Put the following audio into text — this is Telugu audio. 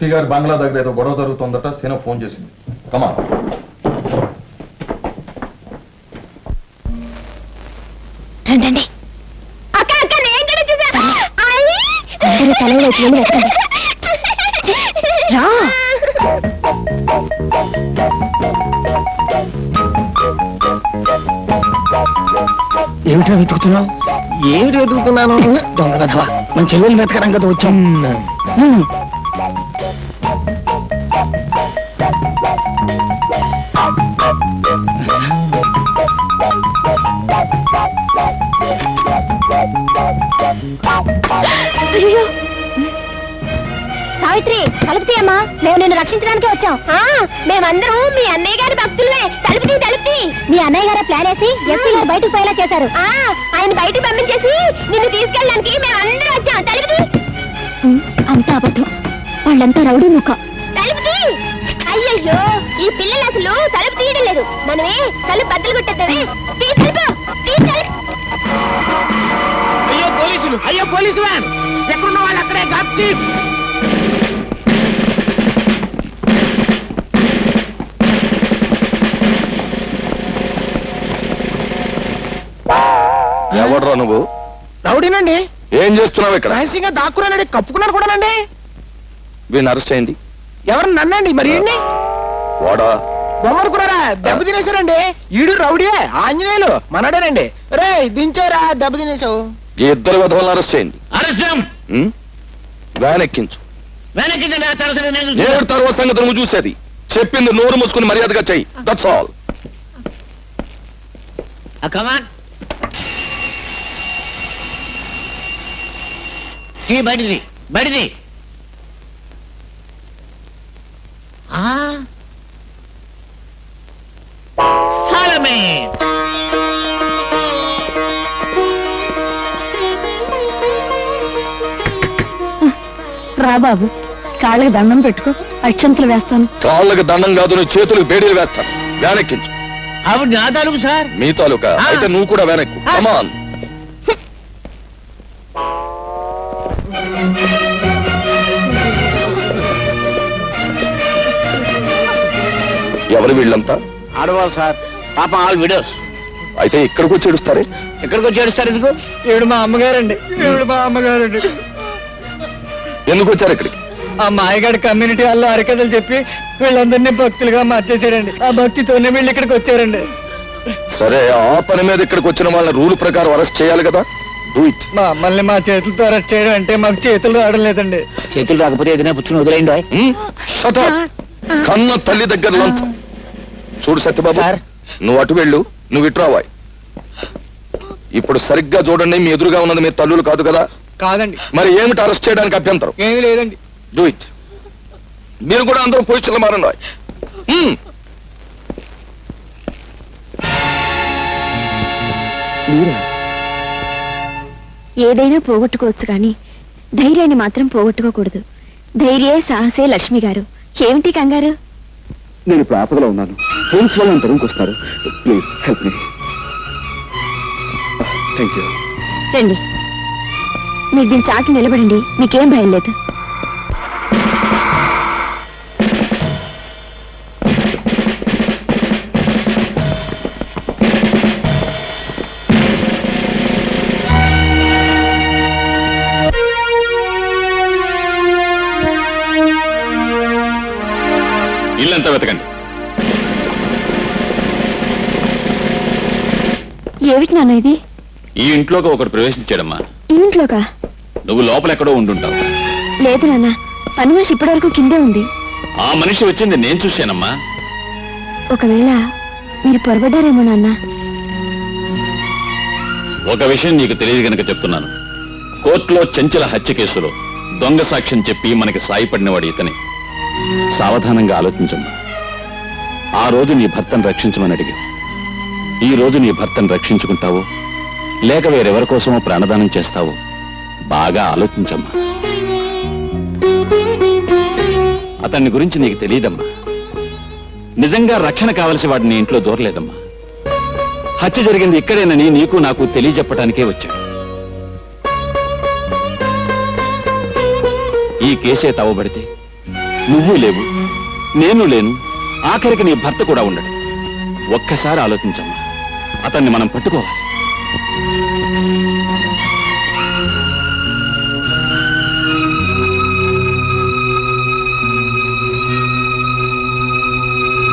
ఎస్పీ గారి బంగ్లా దగ్గర ఏదో గొడవ జరుగుతుందట సీన ఫోన్ చేసింది. కమా రండి అక్క అక్క నేను కూడా చూసాను అందరూ తల వైపు వెళ్ళి వెతకండి ఛీ, రా. ఏమిటా వెతుకుతున్నావు? ఏమిటి వెతుకుతున్నాను? దొంగ వెధవా. మన చెల్లెలు వెతకడం కదా వచ్చాం. హ్మ్. అయ్యో సావిత్రి తలుపు తీయమ్మా మేము నిన్ను రక్షించడానికి వచ్చాం. మేమందరం మీ అన్నయ్య గారి భక్తులమే. తలుపుతి తలుపుతి. మీ అన్నయ్య గారు ప్లాన్ వేసి ఎస్పీ గారు బయటకు పోయేలా చేశారు. ఆ, ఆయన బయటికి పంపించేసి నిన్ను తీసుకెళ్ళడానికి మేమందరం వచ్చాం. తలుపుతి. అంతా అబద్ధం. వాళ్ళంతా రౌడీ ముఖ. తలుపుతి. అయ్యయ్యో ఈ పిల్లలు అసలు తలుపు తీయడం లేదు. మనమే తలుపు బద్దలు కొట్టేద్దామే. పోలీసు వ్యాన్ ఎక్కడున్న వాళ్ళు అక్కడే గాప్చి ఎవడ్రా నువ్వు? రౌడీనండి? ఏం చేస్తున్నావు ఇక్కడ? రహస్యంగా దాక్కురానండి కప్పుకున్నాను కూడానండి! వీడిని అరెస్ట్ అయింది ఎవరు నన్నండి? మరి ఏంటి వాడా? బొమ్మలు కురారా దెబ్బ తినేశారండి. ఈడు రౌడీయే ఆంజనేయులు మనడేనండి. రే దించారా దెబ్బ తినేసావు ఈ ఇద్దరు విధవలను అరెస్ట్ చేయండి. అరెస్టం ఉం? వ్యాన్ ఎక్కించు వెనక్కి ఆ తర్వాత నేను ఏడు తర్వాత సంగతి నువ్వు చూసేది. చెప్పింది నోరు మూసుకుని మర్యాదగా చెయ్యి. దట్స్ ఆల్ ఈ బడిది బడిది. ఆ. Follow రా బాబు. కాళ్ళకి దండం పెట్టుకో అక్షంతలు వేస్తాను. కాళ్ళకి దండం కాదు నువ్వు చేతులకు బేడీలు వేస్తాను. వ్యాన్ ఎక్కించు ఆవిడ నా తాలూకు సార్. మీ తాలూకా? ఆ. అయితే నువ్వు కూడా కమాన్ ఎవరు వీళ్ళంతా? ఆడవాళ్ళు సార్. పాప ఆల్ విడోస్. అయితే ఇక్కడికి వచ్చి ఏడుస్తారే? ఎక్కడికి వచ్చి ఏడుస్తారు ఎందుకు? ఈవిడ మా అమ్మగారండి. ఈవిడ మా అమ్మగారండి. ఎందుకు వచ్చారు ఇక్కడికి? ఆ మాయగాడి కమ్యూనిటీ వాళ్ళు అరికథలు చెప్పి వీళ్ళందరినీ భక్తులుగా మార్చేసాడండి ఆ భక్తితోనే వీళ్ళు ఇక్కడికి వచ్చారండి. సరే ఆ పని మీద ఇక్కడికి వచ్చిన వాళ్ళని రూల్ ప్రకారం అరెస్ట్ చేయాలి కదా? డూ ఇట్ మా అమ్మల్ని మా చేతులతో అరెస్ట్ చేయడం అంటే మాకు చేతులు రావడం లేదండి. చేతులు రాకపోతే ఏదైనా పుచ్చుని వదిలేయండి కన్న తల్లి దగ్గర లంచం. చూడు సత్యబాబు సార్. నువ్వు అటు వెళ్ళు నువ్వు ఇటు రావాయి. ఇప్పుడు సరిగ్గా చూడండి మీ ఎదురుగా ఉన్నది మీ తల్లులు కాదు కదా? కాదండి. మరి ఏమిటి అరెస్ట్ చేయడానికి అభ్యంతరం? ఏమీ లేదండి. డూ ఇట్ మీరు కూడా అందరూ పొజిషన్లో మారండి. ఏదైనా పోగొట్టుకోవచ్చు కానీ ధైర్యాన్ని మాత్రం పోగొట్టుకోకూడదు. ధైర్యే సాహసే లక్ష్మి గారు. ఏమిటి కంగారు? నేను ఇప్పుడు ఆపదలో ఉన్నాను. పోలీస్ వాళ్ళు నన్ను తరుముకొస్తారు please help me thank you రండి. మీరు దీని చాటు నిలబడండి. మీకేం భయం లేదు. ఇల్లంతా వెతకండి. ఏమిటి నాన్న ఇది? ఈ ఇంట్లోకి ఒకడు ప్రవేశించాడమ్మా. ఇంట్లోకా? నువ్వు లోపల ఎక్కడో ఉండుంటావు. లేదు నాన్న పని మనిషి ఇప్పటివరకు కిందే ఉంది. ఆ మనిషి వచ్చింది నేను చూశానమ్మా. ఒకవేళ మీరు పొరబడ్డారేమో నాన్న. ఒక విషయం నీకు తెలియదు గనక చెప్తున్నాను. కోర్టులో చెంచల హత్య కేసులో దొంగ సాక్ష్యం చెప్పి మనకి సాయపడినవాడు ఇతనే. సావధానంగా ఆలోచించమ్మా. ఆ రోజు నీ భర్తను రక్షించమని అడిగావు. ఈ రోజు నీ భర్తను రక్షించుకుంటావో లేక వేరెవరి కోసమో ప్రాణదానం చేస్తావో బాగా ఆలోచించమ్మా. అతన్ని గురించి నీకు తెలియదమ్మా. నిజంగా రక్షణ కావలసి వాడిని ఇంట్లో దూరలేదమ్మా. హత్య జరిగింది ఇక్కడేనని నీకు నాకు తెలియజెప్పటానికే వచ్చాడు. ఈ కేసే తవ్వబడితే నువ్వు లేవు నేను లేను ఆఖరికి నీ భర్త కూడా ఉండడు. ఒక్కసారి ఆలోచించమ్మా. అతన్ని మనం పట్టుకోవాలి.